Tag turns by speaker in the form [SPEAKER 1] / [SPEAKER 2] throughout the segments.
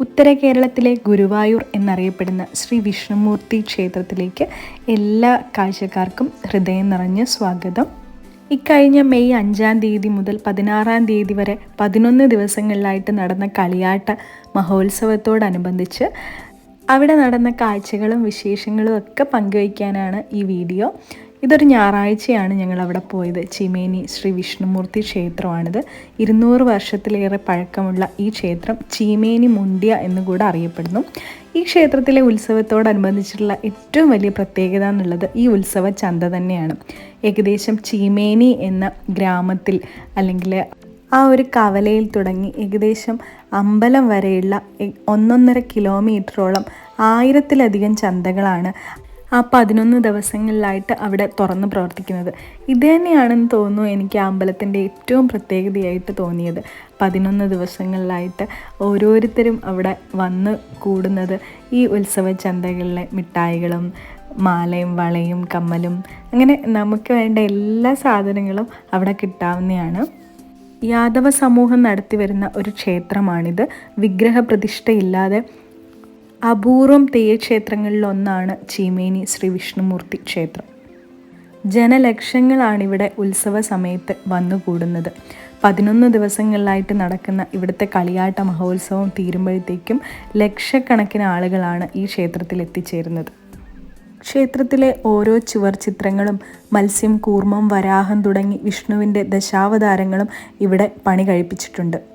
[SPEAKER 1] ഉത്തര കേരളത്തിലെ ഗുരുവായൂർ എന്നറിയപ്പെടുന്ന ശ്രീ വിഷ്ണുമൂർത്തി ക്ഷേത്രത്തിലേക്ക് എല്ലാ കാഴ്ചക്കാർക്കും ഹൃദയം നിറഞ്ഞ സ്വാഗതം. ഇക്കഴിഞ്ഞ മെയ് അഞ്ചാം തീയതി മുതൽ പതിനാറാം തീയതി വരെ പതിനൊന്ന് ദിവസങ്ങളിലായിട്ട് നടന്ന കളിയാട്ട മഹോത്സവത്തോടനുബന്ധിച്ച് അവിടെ നടന്ന കാഴ്ചകളും വിശേഷങ്ങളും ഒക്കെ പങ്കുവയ്ക്കാനാണ് ഈ വീഡിയോ. ഇതൊരു ഞായറാഴ്ചയാണ് ഞങ്ങൾ അവിടെ പോയത്. ചിമേനി ശ്രീ വിഷ്ണുമൂർത്തി ക്ഷേത്രമാണിത്. ഇരുന്നൂറ് വർഷത്തിലേറെ പഴക്കമുള്ള ഈ ക്ഷേത്രം ചീമേനി മുണ്ടിയ എന്നുകൂടെ അറിയപ്പെടുന്നു. ഈ ക്ഷേത്രത്തിലെ ഉത്സവത്തോടനുബന്ധിച്ചിട്ടുള്ള ഏറ്റവും വലിയ പ്രത്യേകത എന്നുള്ളത് ഈ ഉത്സവ ചന്ത തന്നെയാണ്. ഏകദേശം ചീമേനി എന്ന ഗ്രാമത്തിൽ അല്ലെങ്കിൽ ആ ഒരു കവലയിൽ തുടങ്ങി ഏകദേശം അമ്പലം വരെയുള്ള ഒന്നൊന്നര കിലോമീറ്ററോളം ആയിരത്തിലധികം ചന്തകളാണ് ആ പതിനൊന്ന് ദിവസങ്ങളിലായിട്ട് അവിടെ തുറന്ന് പ്രവർത്തിക്കുന്നത്. ഇത് തന്നെയാണെന്ന് തോന്നുന്നു എനിക്ക് ആ അമ്പലത്തിന്റെ ഏറ്റവും പ്രത്യേകതയായിട്ട് തോന്നിയത്. പതിനൊന്ന് ദിവസങ്ങളിലായിട്ട് ഓരോരുത്തരും അവിടെ വന്ന് കൂടുന്നത് ഈ ഉത്സവ ചന്തകളിലെ മിഠായികളും മാലയും വളയും കമ്മലും അങ്ങനെ നമുക്ക് വേണ്ട എല്ലാ സാധനങ്ങളും അവിടെ കിട്ടാവുന്നതാണ്. യാദവ സമൂഹം നടത്തി വരുന്ന ഒരു ക്ഷേത്രമാണിത്. വിഗ്രഹ പ്രതിഷ്ഠയില്ലാതെ അപൂർവം തെയ്യക്ഷേത്രങ്ങളിലൊന്നാണ് ചീമേനി ശ്രീ വിഷ്ണുമൂർത്തി ക്ഷേത്രം. ജനലക്ഷങ്ങളാണിവിടെ ഉത്സവ സമയത്ത് വന്നുകൂടുന്നത്. പതിനൊന്ന് ദിവസങ്ങളിലായിട്ട് നടക്കുന്ന ഇവിടുത്തെ കളിയാട്ട മഹോത്സവം തീരുമ്പോഴത്തേക്കും ലക്ഷക്കണക്കിന് ആളുകളാണ് ഈ ക്ഷേത്രത്തിൽ എത്തിച്ചേരുന്നത് ക്ഷേത്രത്തിലെ ഓരോ ചുവർ ചിത്രങ്ങളും മത്സ്യം കൂർമ്മം വരാഹം തുടങ്ങി വിഷ്ണുവിന്റെ ദശാവതാരങ്ങളും ഇവിടെ പണി കഴിപ്പിച്ചിട്ടുണ്ട്.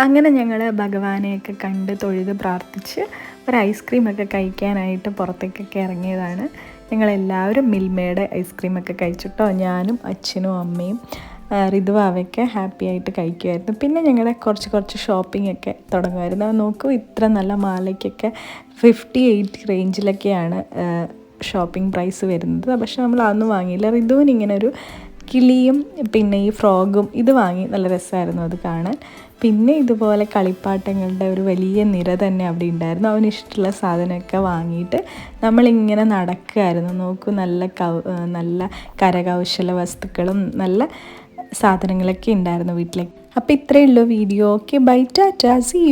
[SPEAKER 1] അങ്ങനെ ഞങ്ങൾ ഭഗവാനെയൊക്കെ കണ്ട് തൊഴുത് പ്രാർത്ഥിച്ച് ഒരു ഐസ്ക്രീമൊക്കെ കഴിക്കാനായിട്ട് പുറത്തേക്കൊക്കെ ഇറങ്ങിയതാണ്. ഞങ്ങളെല്ലാവരും മിൽമയുടെ ഐസ്ക്രീമൊക്കെ കഴിച്ചിട്ടോ ഞാനും അച്ഛനും അമ്മയും ഋതുവാവയൊക്കെ ഹാപ്പി ആയിട്ട് കഴിക്കുമായിരുന്നു പിന്നെ ഞങ്ങളുടെ കുറച്ച് കുറച്ച് ഷോപ്പിംഗ് ഒക്കെ തുടങ്ങുമായിരുന്നു നോക്കൂ ഇത്ര നല്ല മാലയ്ക്കൊക്കെ ഫിഫ്റ്റി എയ്റ്റ് റേഞ്ചിലൊക്കെയാണ് ഷോപ്പിംഗ് പ്രൈസ് വരുന്നത്. പക്ഷെ നമ്മൾ അതൊന്നും വാങ്ങിയില്ല. ഋതുവിന് ഇങ്ങനെ ഒരു കിളിയും പിന്നെ ഈ ഫ്രോഗും ഇത് വാങ്ങി നല്ല രസമായിരുന്നു അത് കാണാൻ. പിന്നെ ഇതുപോലെ കളിപ്പാട്ടങ്ങളുടെ ഒരു വലിയ നിര തന്നെ അവിടെ ഉണ്ടായിരുന്നു. അവന് ഇഷ്ടമുള്ള സാധനമൊക്കെ വാങ്ങിയിട്ട് നമ്മളിങ്ങനെ നടക്കുമായിരുന്നു നോക്കൂ നല്ല കൗ നല്ല കരകൗശല വസ്തുക്കളും നല്ല സാധനങ്ങളൊക്കെ ഉണ്ടായിരുന്നു വീട്ടിലേക്ക്. അപ്പോൾ ഇത്രയേ ഉള്ളൂ video. Okay bye tata see you